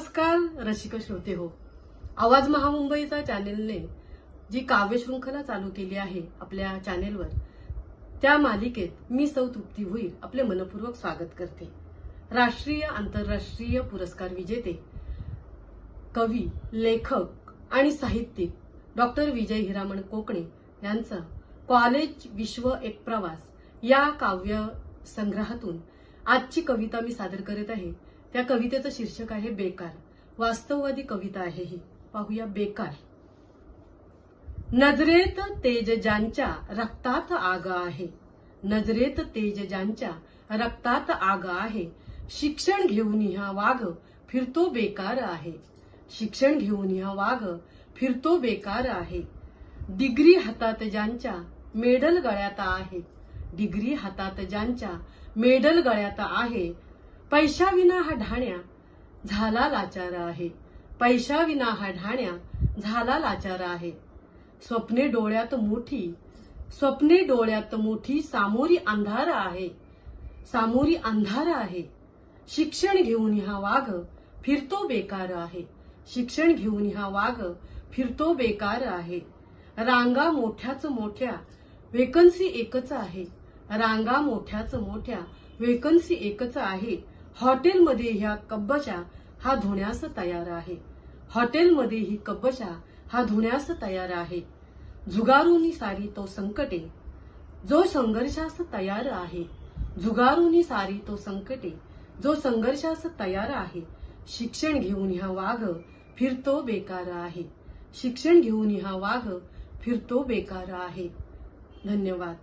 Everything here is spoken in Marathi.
नमस्कार रसिक श्रोते हो. आवाज महामुंबईचा चॅनेलने जी काव्यशृंखला चालू केली आहे आपल्या चॅनेलवर त्या मालिकेत मी सौ तृप्ती होईल आपले मनपूर्वक स्वागत करते. राष्ट्रीय आंतरराष्ट्रीय पुरस्कार विजेते कवी लेखक आणि साहित्यिक डॉक्टर विजय हिरामण कोकणे यांचा कॉलेज विश्व एक प्रवास या काव्य संग्रहातून आजची कविता मी सादर करत आहे. त्या कवितेचं शीर्षक आहे बेकार. वास्तववादी कविता आहे ही. पाहूया बेकार. नजरेत तेज ज्यांच्या रक्तात आग आहे. नजरेत तेज ज्यांच्या रक्तात आग आहे. शिक्षण घेऊन ह्या वाघ फिरतो बेकार आहे. शिक्षण घेऊन ह्या वाघ फिरतो बेकार आहे. डिग्री हातात ज्यांच्या मेडल गळ्यात आहे. डिग्री हातात ज्यांच्या मेडल गळ्यात आहे. पैशाविना हा ढाण्या झाला लाचार आहे. पैशाविना हा ढाण्या झाला लाचार आहे. स्वप्ने डोळ्यात मोठी स्वप्ने डोळ्यात मोठी सामोरी अंधार आहे. सामोरी अंधार आहे. शिक्षण घेऊन हा वाघ फिरतो बेकार आहे. शिक्षण घेऊन हा वाघ फिरतो बेकार आहे. रांगा मोठ्याच मोठ्या वेकन्सी एकच आहे. रांगा मोठ्याच मोठ्या वेकन्सी एकच आहे. हॉटेलमध्ये ह्या कब्बशा हा धुण्यास तयार आहे. हॉटेलमध्ये ही कब्बशा हा धुण्यास तयार आहे. झुगारूनी सारी तो संकटे जो संघर्षास तयार आहे. झुगारूनी सारी तो संकटे जो संघर्षास तयार आहे. शिक्षण घेऊन ह्या वाघ फिरतो बेकार आहे. शिक्षण घेऊन ह्या वाघ फिरतो बेकार आहे. धन्यवाद.